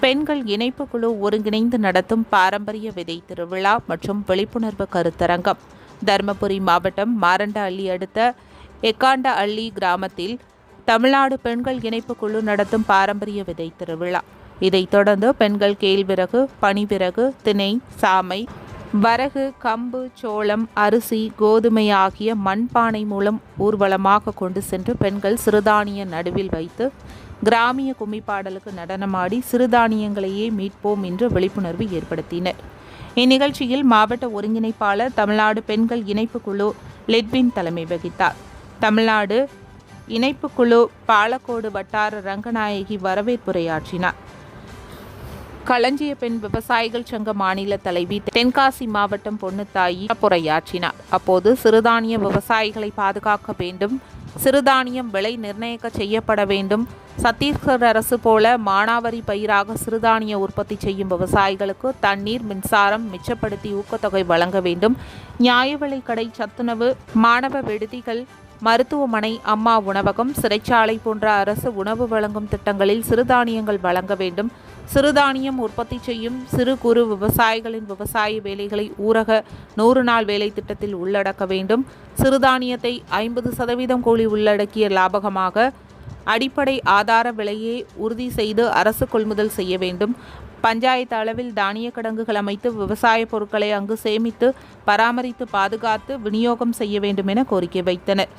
பெண்கள் இணைப்பு குழு ஒருங்கிணைந்து நடத்தும் பாரம்பரிய விதை திருவிழா மற்றும் விழிப்புணர்வு கருத்தரங்கம். தருமபுரி மாவட்டம் மாரண்ட அள்ளி அடுத்த எக்காண்ட அள்ளி கிராமத்தில் தமிழ்நாடு பெண்கள் இணைப்பு குழு நடத்தும் பாரம்பரிய விதை திருவிழா. இதைத் தொடர்ந்து பெண்கள் கேழ்விறகு பனிவிறகு திணை சாமை வரகு கம்பு சோளம் அரிசி கோதுமை ஆகிய மண்பானை மூலம் ஊர்வலமாக கொண்டு சென்று பெண்கள் சிறுதானிய நடுவில் வைத்து கிராமிய கும்மிப்பாடலுக்கு நடனமாடி சிறுதானியங்களையே மீட்போம் என்று விழிப்புணர்வு ஏற்படுத்தினர். இந்நிகழ்ச்சியில் மாவட்ட ஒருங்கிணைப்பாளர் தமிழ்நாடு பெண்கள் இணைப்பு குழு லெட்வின் தலைமை வகித்தார். தமிழ்நாடு இணைப்பு குழு பாலக்கோடு வட்டார ரங்கநாயகி வரவேற்புரையாற்றினார். களஞ்சிய பெண் விவசாயிகள் சங்க மாநில தலைவி தென்காசி மாவட்டம் பொன்னுத்தாயி உரையாற்றினார் அப்போது சிறுதானிய விவசாயிகளை பாதுகாக்க வேண்டும் சிறுதானியம் விலை நிர்ணயிக்க செய்யப்பட வேண்டும். சத்தீஸ்கர் அரசு போல மானாவரி பயிராக சிறுதானிய உற்பத்தி செய்யும் விவசாயிகளுக்கு தண்ணீர் மின்சாரம் மிச்சப்படுத்தி ஊக்கத்தொகை வழங்க வேண்டும். நியாய விலை கடை சத்துணவு மாணவ விடுதிகள் மருத்துவமனை அம்மா உணவகம் சிறைச்சாலை போன்ற அரசு உணவு வழங்கும் திட்டங்களில் சிறுதானியங்கள் வழங்க வேண்டும். சிறுதானியம் உற்பத்தி செய்யும் சிறு குறு விவசாயிகளின் விவசாய வேலைகளை ஊரக நூறு நாள் வேலை திட்டத்தில் உள்ளடக்க வேண்டும். சிறுதானியத்தை ஐம்பது சதவீதம் கூலி உள்ளடக்கிய லாபகமாக அடிப்படை ஆதார விலையை உறுதி செய்து அரசு கொள்முதல் செய்ய வேண்டும். பஞ்சாயத்து அளவில் தானிய கிடங்குகள் அமைத்து விவசாய பொருட்களை அங்கு சேமித்து பராமரித்து பாதுகாத்து விநியோகம் செய்ய வேண்டும் என கோரிக்கை வைத்தனர்.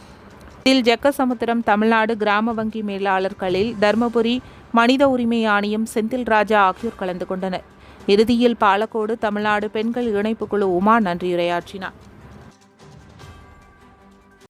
இதில் ஜக்கசமுத்திரம் தமிழ்நாடு கிராம வங்கி மேலாளர்களில் தர்மபுரி மனித உரிமை ஆணையம் செந்தில் ராஜா ஆகியோர் கலந்து கொண்டனர். இறுதியில் பாலக்கோடு தமிழ்நாடு பெண்கள் இணைப்பு குழு உமா நன்றியுரையாற்றினார்.